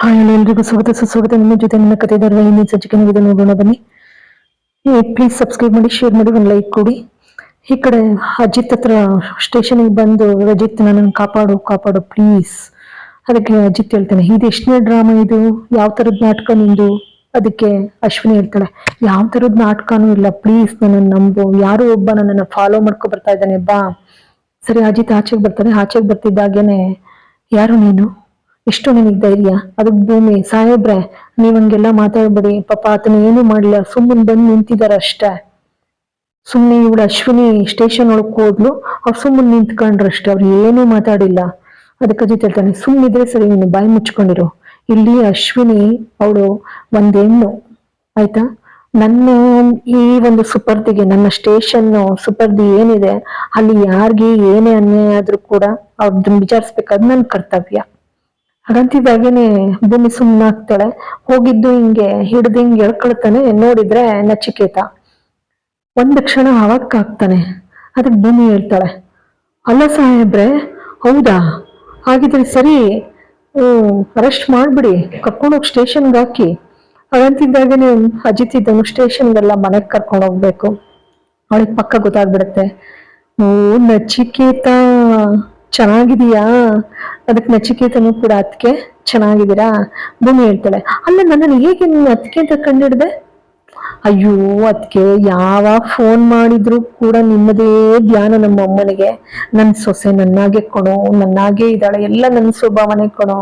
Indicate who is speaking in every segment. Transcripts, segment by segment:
Speaker 1: Hi ಎಲ್ಲರಿಗೂ ಸ್ವಾಗತ, ಸುಸ್ವಾಗತ. ನಿಮ್ಮ ಜೊತೆ ನನ್ನ ಕಥೆದಾರರ ಇನ್ನೇ ಸಜ್ಜಿಕೆ ನೋಡೋಣ ಬನ್ನಿ. ಪ್ಲೀಸ್ ಸಬ್ಸ್ಕ್ರೈಬ್ ಮಾಡಿ ಶೇರ್ ಮಾಡಿ, ಒಂದು ಲೈಕ್ ಕೊಡಿ. ಈ ಕಡೆ ಅಜಿತ್ ಹತ್ರ ಸ್ಟೇಷನಿಗೆ ಬಂದು ರಜಿತ್ ನನ್ನನ್ನು ಕಾಪಾಡು ಕಾಪಾಡು ಪ್ಲೀಸ್ ಅದಕ್ಕೆ ಅಜಿತ್ ಹೇಳ್ತಾನೆ, ಇದು ಎಷ್ಟನೇ ಡ್ರಾಮಾ ಇದು? ಯಾವ ಥರದ ನಾಟಕ ನಿಂದು? ಅದಕ್ಕೆ ಅಶ್ವಿನಿ ಹೇಳ್ತಾಳೆ, ಯಾವ ಥರದ ನಾಟಕನೂ ಇಲ್ಲ ಪ್ಲೀಸ್ ನನ್ನನ್ನು ನಂಬು. ಯಾರೋ ಒಬ್ಬ ನನ್ನನ್ನು ಫಾಲೋ ಮಾಡ್ಕೊ ಬರ್ತಾ ಇದ್ದಾನೆ, ಬಾ. ಸರಿ, ಅಜಿತ್ ಆಚೆಗೆ ಬರ್ತಾನೆ. ಆಚೆಗೆ ಬರ್ತಿದ್ದಾಗೇನೆ, ಯಾರು ನೀನು? ಎಷ್ಟು ನಿನಗೆ ಧೈರ್ಯ? ಅದಕ್ಕೆ ಭೂಮಿ. ಸಾಹೇಬ್ರೆ, ನೀವ್ ಹಂಗೆಲ್ಲ ಮಾತಾಡ್ಬೇಡಿ. ಪಾಪ ಆತನ ಏನು ಮಾಡ್ಲಿಲ್ಲ. ಸುಮ್ಮನೆ ಬಂದು ನಿಂತಿದಾರ ಅಷ್ಟೇ. ಸುಮ್ಮನೆ ಇವಳು ಅಶ್ವಿನಿ ಸ್ಟೇಷನ್ ಒಳಗೆ ಹೋದ್ಲು. ಅವ್ರು ಸುಮ್ಮನೆ ನಿಂತ್ಕೊಂಡ್ರಷ್ಟೇ. ಅವ್ರು ಏನೂ ಮಾತಾಡಿಲ್ಲ. ಅದಕ್ಕೆ ಅಜಿತ್ ಹೇಳ್ತಾನೆ ಸುಮ್ಮನಿದ್ರೆ ಸರಿ, ನೀನು ಬಾಯಿ ಮುಚ್ಕೊಂಡಿರು. ಇಲ್ಲಿ ಅಶ್ವಿನಿ, ಅವಳು ಒಂದು ಹೆಣ್ಣು. ಆಯ್ತಾ? ನನ್ನ ಈ ಒಂದು ಸುಪರ್ದಿಗೆ, ನನ್ನ ಸ್ಟೇಷನ್ ಸುಪರ್ದಿ ಏನಿದೆ, ಅಲ್ಲಿ ಯಾರಿಗೆ ಏನೇ ಅನ್ಯಾಯ ಆದ್ರೂ ಕೂಡ ಅವ್ರನ್ನ ವಿಚಾರಿಸ್ಬೇಕಾದ್ ನನ್ನ ಕರ್ತವ್ಯ. ಹಾಗಂತಿದ್ದಾಗೇನೆ ಭೂಮಿ ಸುಮ್ಮನಾಗ್ತಾಳೆ ಹೋಗಿದ್ದು ಹಿಂಗೆ ಹಿಡ್ದು ಹಿಂಗೆ ಎಳ್ಕೊಳ್ತಾನೆ. ನೋಡಿದ್ರೆ ನಚಿಕೇತ. ಒಂದು ಕ್ಷಣ ಅವಕ್ಕಾಗ್ತಾನೆ ಅದಕ್ಕೆ ಭೂಮಿ ಹೇಳ್ತಾಳೆ. ಅಲ್ಲ ಸಾಹೇಬ್ರೆ, ಹೌದಾ? ಹಾಗಿದ್ರೆ ಸರಿ ಅರೆಸ್ಟ್ ಮಾಡ್ಬಿಡಿ. ಕರ್ಕೊಂಡೋಗಿ ಸ್ಟೇಷನ್ಗೆ ಹಾಕಿ. ಹಾಗಂತಿದ್ದಾಗೇನೆ ಅಜಿತ್ ಇದ್ದನು ಸ್ಟೇಷನ್ಗೆಲ್ಲ ಮನೆಗೆ ಕರ್ಕೊಂಡು ಹೋಗ್ಬೇಕು. ಅವಳಿಗೆ ಪಕ್ಕ ಗೊತ್ತಾಗ್ಬಿಡುತ್ತೆ. ಓ, ನಚಿಕೇತ ಚೆನ್ನಾಗಿದೀಯಾ ಅದಕ್ಕೆ ನಚಿಕೇತನು ಕೂಡ ಅದಕ್ಕೆ ಚೆನ್ನಾಗಿದ್ದೀರಾ? ಭೂಮಿ ಹೇಳ್ತಾಳೆ. ಅಲ್ಲ, ನನ್ನನ್ನು ಹೇಗೆ ನೀನು ಅದಕ್ಕೆ ಅಂತ ಕಂಡಿಡ್ದೆ? ಅಯ್ಯೋ ಅದಕ್ಕೆ ಯಾವಾಗ ಫೋನ್ ಮಾಡಿದ್ರು ಕೂಡ ನಿಮ್ಮದೇ ಧ್ಯಾನ ನಮ್ಮ ಅಮ್ಮನಿಗೆ. ನನ್ನ ಸೊಸೆ ನನ್ನಾಗೆ ಕೊಣೋ, ನನ್ನಾಗೆ ಇದ್ದಾಳೆ, ಎಲ್ಲ ನನ್ನ ಸ್ವಭಾವನೆ ಕೊಣೋ.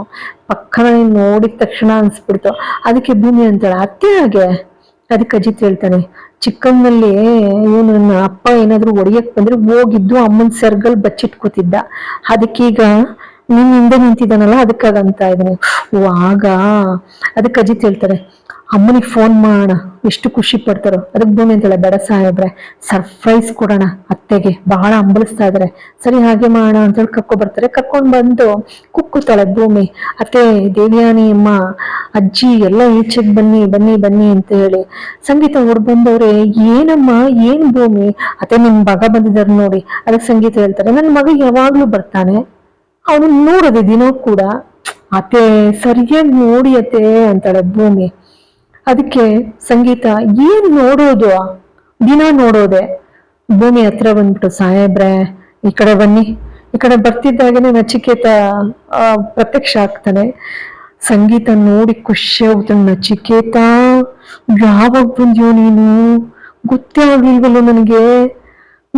Speaker 1: ಪಕ್ಕನ ನೋಡಿದ ತಕ್ಷಣ ಅನ್ಸ್ಬಿಡ್ತು. ಅದಕ್ಕೆ ಭೂಮಿ ಅಂತಾಳೆ, ಅತ್ತೆ ಹಾಗೆ? ಅದಕ್ಕೆ ಅಜಿತ್ ಹೇಳ್ತಾನೆ ಚಿಕ್ಕಮ್ಮನಲ್ಲಿ ಇವನು ನನ್ನ ಅಪ್ಪ ಏನಾದ್ರು ಒಡೆಯಕ್ ಬಂದ್ರೆ ಹೋಗಿದ್ದು ಅಮ್ಮನ ಸರ್ಗಲ್ ಬಚ್ಚಿಟ್ಕೋತಿದ್ದ. ಅದಕ್ಕೀಗ ನಿನ್ ಹಿಂದೆ ನಿಂತಿದ್ದಾನಲ್ಲ ಅದಕ್ಕಾಗಂತ ಇದೀನಿ ಓ, ಆಗ. ಅದಕ್ಕೆ ಅಜಿತ್ ಹೇಳ್ತಾರೆ, ಅಮ್ಮನಿಗೆ ಫೋನ್ ಮಾಡೋಣ ಎಷ್ಟು ಖುಷಿ ಪಡ್ತಾರೋ. ಅದಕ್ಕೆ ಭೂಮಿ ಅಂತೇಳ ಬೇಡ ಸಾಹೇಬ್ರೆ ಸರ್ಪ್ರೈಸ್ ಕೊಡೋಣ ಅತ್ತೆಗೆ. ಬಹಳ ಹಂಬಲಿಸ್ತಾ ಇದಾರೆ ಸರಿ, ಹಾಗೆ ಮಾಡೋಣ ಅಂತ ಹೇಳಿ ಕರ್ಕೊ ಬರ್ತಾರೆ. ಕರ್ಕೊಂಡು ಬಂದು ಕುಕ್ಕುತ್ತಾಳೆ ಭೂಮಿ. ಅತ್ತೆ, ದೇವ್ಯಾನಿ, ಅಮ್ಮ, ಅಜ್ಜಿ, ಎಲ್ಲ ಈಚೆಗೆ ಬನ್ನಿ ಬನ್ನಿ ಬನ್ನಿ ಅಂತ ಹೇಳಿ. ಸಂಗೀತ ಅವ್ರು ಬಂದವ್ರೆ ಏನಮ್ಮ, ಏನ್ ಭೂಮಿ? ಅತ್ತೆ ನಿಮ್ ಮಗ ಬಂದಿದ್ದಾರೆ ನೋಡಿ. ಅದಕ್ಕೆ ಸಂಗೀತ ಹೇಳ್ತಾರೆ, ನನ್ನ ಮಗ ಯಾವಾಗ್ಲೂ ಬರ್ತಾನೆ. ಅವನು ನೋಡದೆ ದಿನ ಕೂಡ ಅತ್ತೆ ಸರಿಯಾಗಿ ನೋಡಿ ಅತ್ತೆ ಅಂತಾಳೆ ಭೂಮಿ. ಅದಕ್ಕೆ ಸಂಗೀತ, ಏನ್ ನೋಡೋದು? ದಿನ ನೋಡೋದೆ. ಭೂಮಿ ಹತ್ರ ಬಂದ್ಬಿಟ್ಟು, ಸಾಹೇಬ್ರೆ, ಈ ಕಡೆ ಬನ್ನಿ. ಈ ಕಡೆ ಬರ್ತಿದ್ದಾಗನೆ ನಚಿಕೇತ ಪ್ರತ್ಯಕ್ಷ ಆಗ್ತಾನೆ. ಸಂಗೀತ ನೋಡಿ ಖುಷಿ ಹೋಗ್ತಾನೆ ನಚಿಕೇತ, ಯಾವಾಗ ಬಂದ್ಯೋ ನೀನು? ಗೊತ್ತೇ ಆಗ್ಲಿಲ್ವಲ್ಲ ನನಗೆ.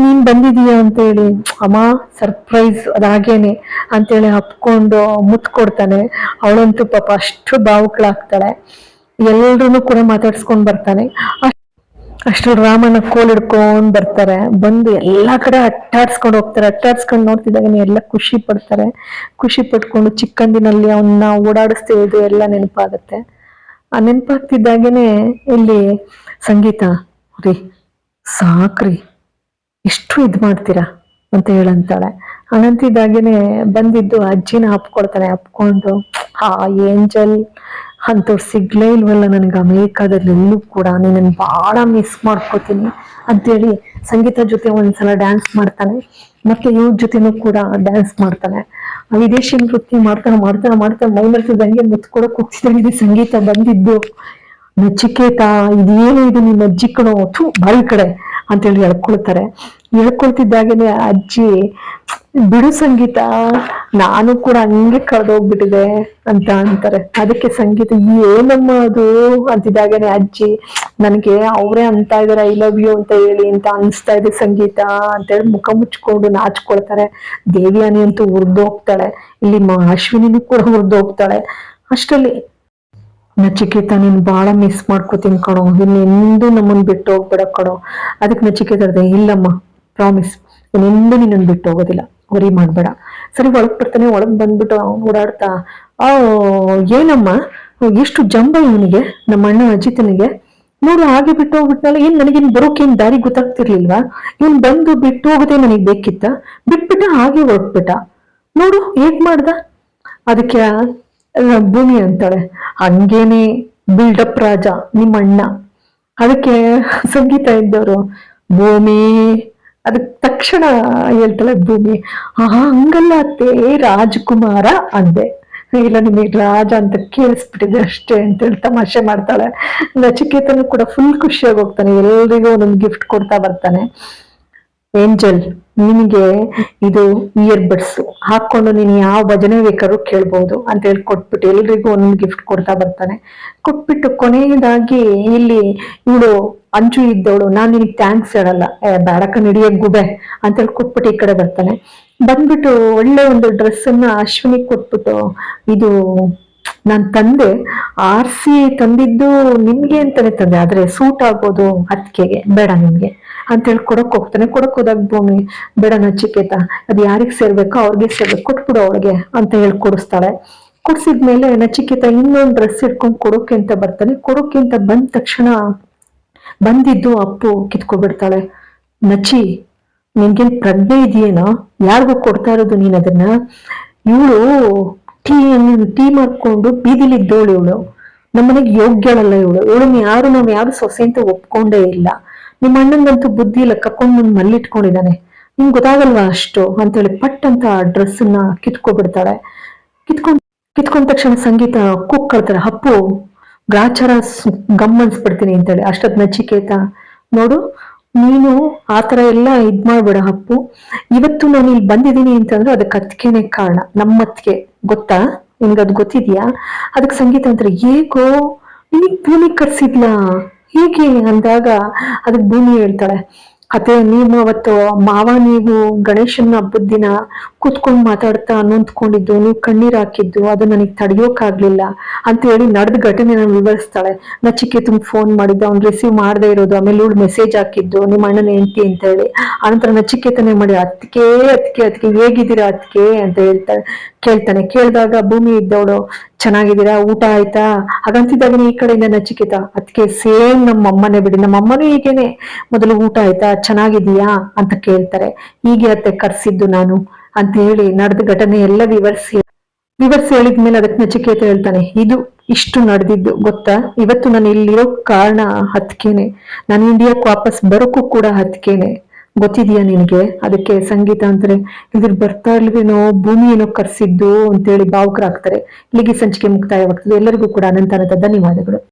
Speaker 1: ನೀನ್ ಬಂದಿದೀಯ ಅಂತ ಹೇಳಿ ಅಮ್ಮ ಸರ್ಪ್ರೈಸ್ ಅದಾಗೇನೆ ಅಂತೇಳಿ ಹಪ್ಕೊಂಡು ಮುತ್ ಕೊಡ್ತಾನೆ ಅವಳಂತೂ ಪಾಪ ಅಷ್ಟು ಭಾವುಕಳಾಗ್ತಾಳೆ ಎಲ್ರೂ ಕೂಡ ಮಾತಾಡ್ಸ್ಕೊಂಡ್ ಬರ್ತಾನೆ. ಅಷ್ಟು ರಾಮಣ್ಣ ಕೋಲ್ ಹಿಡ್ಕೊಂಡ್ ಬರ್ತಾರೆ. ಬಂದು ಎಲ್ಲಾ ಕಡೆ ಅಟ್ಟಾಡ್ಸ್ಕೊಂಡು ಹೋಗ್ತಾರೆ. ಅಟ್ಟಾಡ್ಸ್ಕೊಂಡು ನೋಡ್ತಿದಾಗ ಎಲ್ಲ ಖುಷಿ ಪಡ್ತಾರೆ. ಖುಷಿ ಪಟ್ಕೊಂಡು ಚಿಕ್ಕಂದಿನಲ್ಲಿ ಅವನ್ನ ಓಡಾಡಿಸ್ತಿರೋದು ಎಲ್ಲ ನೆನಪಾಗತ್ತೆ. ಆ ನೆನಪಾಗ್ತಿದ್ದಾಗೇನೆ ಇಲ್ಲಿ ಸಂಗೀತ, ರೀ, ಸಾಕ್ರಿ. ಎಷ್ಟು ಇದ್ ಮಾಡ್ತೀರಾ ಅಂತ ಹೇಳಂತಾಳೆ. ಅನಂತಿದ್ದಾಗೇನೆ ಬಂದಿದ್ದು ಅಜ್ಜಿನ ಅಪ್ಕೊಳ್ತಾನೆ ಅಪ್ಕೊಂಡು ಆ ಏಂಜಲ್ ಅಂತವ್ರು ಸಿಗ್ಲೇ ಇಲ್ವಲ್ಲ ನನಗೆ ಅಮೇರಿಕಾದಲ್ಲಿ ಎಲ್ಲೂ ಕೂಡ. ನೀನನ್ನು ಭಾಳ ಮಿಸ್ ಮಾಡ್ಕೋತೀನಿ. ಅಂತೇಳಿ ಸಂಗೀತ ಜೊತೆ ಒಂದ್ಸಲ ಡ್ಯಾನ್ಸ್ ಮಾಡ್ತಾನೆ ಮತ್ತೆ ಇವ್ರ ಜೊತೆನೂ ಕೂಡ ಡ್ಯಾನ್ಸ್ ಮಾಡ್ತಾನೆ ವಿದೇಶಿ ನೃತ್ಯ ಮಾಡ್ತಾನೆ ಮಾಡ್ತಾನೆ ಮಾಡ್ತಾನೆ. ಮೈ ಮರ್ತಿದ್ದಂಗೆ ಮುತ್ಕೊಡಕ್ ಸಂಗೀತ ಬಂದಿದ್ದು. ನಚಿಕೇತ, ಇದೇನು ಇದು ನಿಮ್ಮ ಅಜ್ಜಿ ಕಣೋ. ಥೂ, ಬಾಯಿ ಕಡೆ. ಅಂತೇಳಿ ಹೇಳ್ಕೊಳ್ತಾರೆ. ಹೇಳ್ಕೊಳ್ತಿದ್ದಾಗೇನೆ ಅಜ್ಜಿ, ಬಿಡು ಸಂಗೀತ, ನಾನು ಕೂಡ ಹಂಗೆ ಕಳೆದೋಗ್ಬಿಟ್ಟಿದೆ ಅಂತ ಅಂತಾರೆ. ಅದಕ್ಕೆ ಸಂಗೀತ ಏನಮ್ಮ ಅದು? ಅಂತಿದ್ದಾಗೇನೆ ಅಜ್ಜಿ, ನನಗೆ ಅವರೇ ಅಂತ ಇದಾರೆ ಐ ಲವ್ ಯು ಅಂತ ಹೇಳಿ ಅಂತ ಅನಿಸ್ತಾ ಇದೆ ಸಂಗೀತ. ಅಂತೇಳಿ ಮುಖ ಮುಚ್ಕೊಂಡು ನಾಚ್ಕೊಳ್ತಾರೆ. ದೇವಿಯಾನಿ ಅಂತೂ ಉರ್ದೋಗ್ತಾಳೆ. ಇಲ್ಲಿ ಅಶ್ವಿನಿನೂ ಕೂಡ ಉರ್ದೋಗ್ತಾಳೆ. ಅಷ್ಟರಲ್ಲಿ ನಚಿಕೇತ ನೀನ್ ಬಾಳ ಮಿಸ್ ಮಾಡ್ಕೋತೀನಿ ಕಣೋ. ಇನ್ನೆಂದು ನಮ್ಮನ್ನ ಬಿಟ್ಟು ಹೋಗ್ಬೇಡ ಕಣೋ. ಅದಕ್ಕೆ ನಚಿಕೇತ ಇರ್ದೆ ಇಲ್ಲಮ್ಮ ಪ್ರಾಮಿಸ್ ಇನ್ನೆಂದು ನಿನ್ನನ್ ಬಿಟ್ಟು ಹೋಗೋದಿಲ್ಲ. ವರಿ ಮಾಡ್ಬೇಡ. ಸರಿ, ಒಳಗ್ ಬರ್ತಾನೆ, ಒಳಗ್ ಬಂದ್ಬಿಟ್ಟು ಓಡಾಡ್ತಾ, ಆ, ಏನಮ್ಮ? ಎಷ್ಟು ಜಂಬ ಇವನಿಗೆ, ನಮ್ಮ ಅಣ್ಣ ಅಜಿತನಿಗೆ. ನೋಡು, ಹಾಗೆ ಬಿಟ್ಟು ಹೋಗ್ಬಿಟ್ನಲ್ಲ, ಏನ್ ನನಗೇನ್ ಬರೋಕೇನ್ ದಾರಿ ಗೊತ್ತಾಗ್ತಿರ್ಲಿಲ್ವಾ? ಇವ್ನ್ ಬಂದು ಬಿಟ್ಟು ಹೋಗದೆ ನನಗ್ ಬೇಕಿತ್ತ? ಬಿಟ್ಬಿಟ್ಟ, ಹಾಗೆ ಹೊರಟ್ಬಿಟ್ಟ. ನೋಡು, ಹೇಗ್ ಮಾಡ್ದ? ಅದಕ್ಕೆ ಭೂಮಿ ಅಂತಾಳೆ. ಹಂಗೇನೆ ಬಿಲ್ಡಪ್ ರಾಜ, ನಿಮ್ಮ ಅಣ್ಣ. ಅದಕ್ಕೆ ಸಂಗೀತ ಇದ್ದವರು, ಭೂಮಿ, ಅದಕ್ಕೆ ತಕ್ಷಣ ಹೇಳ್ತಾಳೆ ಭೂಮಿ. ಆ ಹಂಗಲ್ಲ ಅತ್ತೆ, ರಾಜ್ಕುಮಾರ ಅಂದೆ. ಇಲ್ಲ, ನಿಮಗೆ ರಾಜ ಅಂತ ಕೇಳಿಸ್ಬಿಟ್ಟಿದೆ ಅಷ್ಟೇ ಅಂತೇಳಿ ತಮಾಷೆ ಮಾಡ್ತಾಳೆ. ನಚಿಕೇತನು ಕೂಡ ಫುಲ್ ಖುಷಿಯಾಗಿ ಹೋಗ್ತಾನೆ. ಎಲ್ರಿಗೂ ಒಂದೊಂದು ಗಿಫ್ಟ್ ಕೊಡ್ತಾ ಬರ್ತಾನೆ. ಏಂಜಲ್ ನಿನಗೆ ಇದು ಇಯರ್ ಬಡ್ಸ್ ಹಾಕೊಂಡು ನೀನು ಯಾವ ಭಜನೆ ಬೇಕಾದ್ರೂ ಕೇಳ್ಬೋದು ಅಂತ ಹೇಳಿ ಕೊಟ್ಬಿಟ್ಟು ಎಲ್ರಿಗೂ ಒಂದೊಂದು ಗಿಫ್ಟ್ ಕೊಡ್ತಾ ಬರ್ತಾನೆ. ಕೊಟ್ಬಿಟ್ಟು ಕೊನೆಯದಾಗಿ ಇಲ್ಲಿ ಇವಳು ಅಂಚು ಇದ್ದವಳು, ನಾನು ನಿನಗೆ ಥ್ಯಾಂಕ್ಸ್ ಹೇಳಲ್ಲ ಬೇಡಕ ನಡಿಯ ಗುಬೆ ಅಂತ ಹೇಳಿ ಕೊಟ್ಬಿಟ್ಟು ಈ ಕಡೆ ಬರ್ತಾನೆ. ಬಂದ್ಬಿಟ್ಟು ಒಳ್ಳೆ ಒಂದು ಡ್ರೆಸ್ ಅನ್ನ ಅಶ್ವಿನಿ ಕೊಟ್ಬಿಟ್ಟು ಇದು ನಾನು ತಂದೆ ಆರ್ಸಿ ತಂದಿದ್ದು ನಿಮ್ಗೆ ಅಂತಾನೆ ತಂದೆ, ಆದ್ರೆ ಸೂಟ್ ಆಗೋದು ಅತ್ತಿಗೆಗೆ, ಬೇಡ ನಿಮ್ಗೆ. ಅಂತ ಹೇಳಿ ಕೊಡಕ್ ಹೋಗ್ತಾನೆ. ಕೊಡಕ್ ಹೋದಾಗ ಭೂಮಿ ಬೇಡ ನಚಿಕೇತ, ಅದ್ ಯಾರಿಗ್ ಸೇರ್ಬೇಕೋ ಅವ್ರಿಗೆ ಸೇರ್ಬೇಕು. ಕೊಟ್ಬಿಡು ಅವಳಿಗೆ ಅಂತ ಹೇಳಿ ಕೊಡಿಸ್ತಾಳೆ. ಕೊಡ್ಸಿದ್ಮೇಲೆ ನಚಿಕೇತ ಇನ್ನೊಂದು ಡ್ರೆಸ್ ಇಟ್ಕೊಂಡ್ ಕೊಡೋಕೆ ಅಂತ ಬರ್ತಾನೆ. ಕೊಡೋಕೆ ಅಂತ ಬಂದ ತಕ್ಷಣ ಬಂದಿದ್ದು ಅಪ್ಪು ಕಿತ್ಕೊಬಿಡ್ತಾಳೆ. ನಚಿ, ನಿನ್ಗೇನ್ ಪ್ರಜ್ಞೆ ಇದೆಯೇನೋ? ಯಾರಿಗೂ ಕೊಡ್ತಾ ಇರೋದು ನೀನ್ ಅದನ್ನ? ಇವಳು ಟೀ ಟೀ ಮಾಡ್ಕೊಂಡು ಬೀದಿಲಿದ್ದೋಳು ಇವಳು ನಮ್ಮನೆಗೆ ಯೋಗ್ಯಳಲ್ಲ ಇವಳು. ಇವಳನ್ನ ಯಾರು, ನಾವ್ ಯಾರು ಸೊಸೆ ಅಂತ ಒಪ್ಕೊಂಡೇ ಇಲ್ಲ. ನಿಮ್ಮ ಅಣ್ಣಂಗಂತೂ ಬುದ್ಧಿ ಇಲ್ಲ, ಕರ್ಕೊಂಡ್ ಬಂದು ಮಲ್ಲಿಟ್ಕೊಂಡಿದ್ದಾನೆ. ನಿಮ್ಗೆ ಗೊತ್ತಾಗಲ್ವಾ ಅಷ್ಟು? ಅಂತೇಳಿ ಪಟ್ ಅಂತ ಡ್ರೆಸ್ ಅನ್ನ ಕಿತ್ಕೊಬಿಡ್ತಾಳೆ. ಕಿತ್ಕೊಂಡ್, ಕಿತ್ಕೊಂಡ ತಕ್ಷಣ ಸಂಗೀತ ಕೂಗ್ಕೊಳ್ತಾರೆ ಹಪ್ಪು ಗ್ರಾಚಾರ ಗಮ್ ಅನ್ಸ್ಬಿಡ್ತೀನಿ ಅಂತೇಳಿ. ಅಷ್ಟೊತ್ ನಚಿಕೇತ ನೋಡು, ನೀನು ಆತರ ಎಲ್ಲ ಇದ್ ಮಾಡ್ಬೇಡ ಹಪ್ಪು ಇವತ್ತು ನಾನು ಇಲ್ಲಿ ಬಂದಿದ್ದೀನಿ ಅಂತಂದ್ರೆ ಅದಕ್ಕೆ ಅತ್ಕೆನೆ ಕಾರಣ. ನಮ್ಮತ್ತಿಗೆ ಗೊತ್ತಾ? ನಿನ್ಗದ್ ಗೊತ್ತಿದ್ಯಾ? ಅದಕ್ಕೆ ಸಂಗೀತ ಅಂತಾರೆ ಏಕೋ ನಿನಗ್ ಭೂಮಿ ಕರ್ಸಿದ್ಲಾ ಹೀಗೆ ಅಂದಾಗ ಅದಕ್ಕೆ ಭೂಮಿ ಹೇಳ್ತಾಳೆ ಅದೇ ನೀವು ಅವತ್ತು ಮಾವ ನೀವು ಗಣೇಶನ ಹಬ್ಬದ ದಿನ ಕೂತ್ಕೊಂಡು ಮಾತಾಡ್ತಾ ನೊಂದ್ಕೊಂಡಿದ್ದು, ನೀವು ಕಣ್ಣೀರ್ ಹಾಕಿದ್ದು, ಅದು ನನಗೆ ತಡೆಯೋಕ್ಕಾಗ್ಲಿಲ್ಲ ಅಂತ ಹೇಳಿ ನಡೆದ ಘಟನೆನ ವಿವರಿಸ್ತಾಳೆ. ನಚಿಕೇತಂಗ್ ಫೋನ್ ಮಾಡಿದ್ದು, ಅವ್ನು ರಿಸೀವ್ ಮಾಡದೇ ಇರೋದು, ಆಮೇಲೆ ಇವಳು ಮೆಸೇಜ್ ಹಾಕಿದ್ದು, ನಿಮ್ಮ ಅಣ್ಣನ ಹೆಂಡತಿ ಅಂತ ಹೇಳಿ. ಆನಂತರ ನಚಿಕೇತನೇ ಮಾಡಿ ಅತ್ಕೆ ಅತ್ಕೆ ಅತ್ಕೆ ಹೇಗಿದ್ದೀರಾ ಅತ್ಕೆ ಅಂತ ಹೇಳ್ತಾಳೆ. ಕೇಳ್ತಾನೆ. ಕೇಳಿದಾಗ, ಭೂಮಿ ಇದ್ದವಳು, ಚೆನ್ನಾಗಿದ್ದೀರಾ? ಊಟ ಆಯ್ತಾ? ಹಾಗಂತಿದ್ದಾಗ ಈ ಕಡೆಯಿಂದ ನಚಿಕೇತ ಅದಕ್ಕೆ ಸೇಮ್ ನಮ್ಮ ಅಮ್ಮನೇ ಬಿಡಿ. ನಮ್ಮ ಅಮ್ಮನೂ ಹೀಗೇನೆ. ಮೊದಲು ಊಟ ಆಯ್ತಾ? ಚೆನ್ನಾಗಿದೀಯಾ ಅಂತ ಕೇಳ್ತಾರೆ. ಹೀಗೆ ಅತ್ತೆ ಕರ್ಸಿದ್ದು ನಾನು. ಅಂತ ಹೇಳಿ ನಡೆದ ಘಟನೆ ಎಲ್ಲ ವಿವರಿಸಿ ವಿವರಿಸಿ ಹೇಳಿದ್ಮೇಲೆ ಅದಕ್ಕೆ ನಚಿಕೇತ ಹೇಳ್ತಾನೆ, ಇದು ಇಷ್ಟು ನಡೆದಿದ್ದು ಗೊತ್ತಾ? ಇವತ್ತು ನಾನು ಇಲ್ಲಿರೋ ಕಾರಣ ಹತ್ಕೇನೆ. ನಾನು ಇಂಡಿಯಾಕ್ ವಾಪಸ್ ಬರೋಕ್ಕೂ ಕೂಡ ಹತ್ಕೇನೆ. ಗೊತ್ತಿದ್ಯಾ ನಿನಗೆ? ಅದಕ್ಕೆ ಸಂಗೀತ ಅಂತಾರೆ, ಇದ್ರ ಬರ್ತಾ ಇಲ್ವೇನೋ? ಭೂಮಿ ಏನೋ ಕರ್ಸಿದ್ದು ಅಂತೇಳಿ ಭಾವುಕರಾಗ್ತಾರೆ. ಇಲ್ಲಿಗೆ ಸಂಚಿಕೆ ಮುಕ್ತಾಯವಾಗ್ತದೆ. ಎಲ್ಲರಿಗೂ ಕೂಡ ಅನಂತ ಅನಂತ ಧನ್ಯವಾದಗಳು.